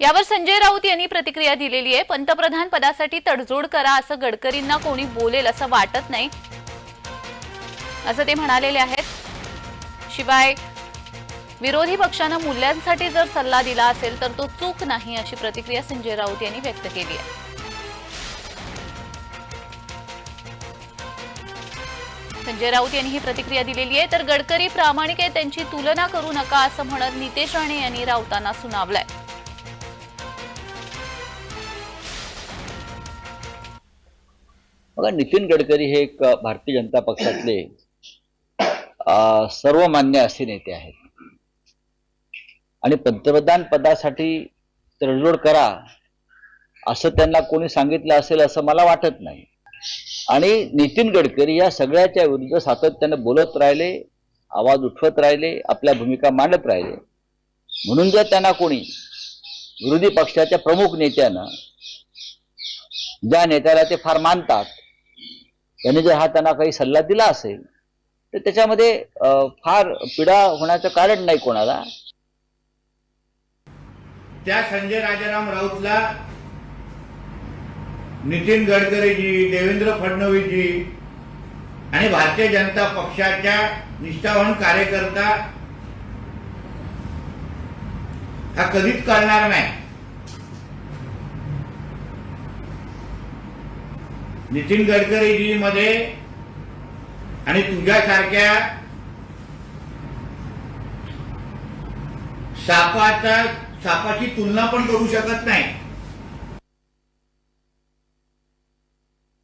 यावर संजय राऊत यांनी प्रतिक्रिया दिलेली आहे. पंतप्रधान पदासाठी तडजोड करा असं गडकरींना कोणी बोलेल असं वाटत नाही असं ते म्हणालेले आहेत. शिवाय विरोधी पक्षानं मूल्यांसाठी जर सल्ला दिला असेल तर तो चूक नाही अशी प्रतिक्रिया संजय राऊत यांनी व्यक्त केली आहे. संजय राऊत यांनी ही प्रतिक्रिया दिलेली आहे. तर गडकरी प्रामाणिक आहे त्यांची तुलना करू नका असं म्हणत नितेश राणे यांनी राऊतांना सुनावलंय. बघा नितीन गडकरी हे एक भारतीय जनता पक्षातले सर्वमान्य असे नेते आहेत. आणि पंतप्रधान पदासाठी तडजोड करा असं त्यांना कोणी सांगितलं असेल असं मला वाटत नाही. आणि नितीन गडकरी या सगळ्याच्या विरुद्ध सातत्यानं बोलत राहिले आवाज उठवत राहिले आपल्या भूमिका मांडत राहिले. म्हणून जर त्यांना कोणी विरोधी पक्षाच्या प्रमुख नेत्यानं ज्या नेत्याला ते फार मानतात त्याने जर हा त्यांना काही सल्ला दिला असेल तर त्याच्यामध्ये फार पीडा होण्याचं कारण नाही कोणाला. त्या संजय राजाराम राऊतला नितीन गडकरीजी देवेंद्र फडणवीसजी आणि भारतीय जनता पक्षाच्या निष्ठावान कार्यकर्ता हा कधीच करणार नाही. नितीन गडकरीजीमध्ये आणि तुझ्यासारख्या सापाचा सापाची तुलना पण करू शकत नाही.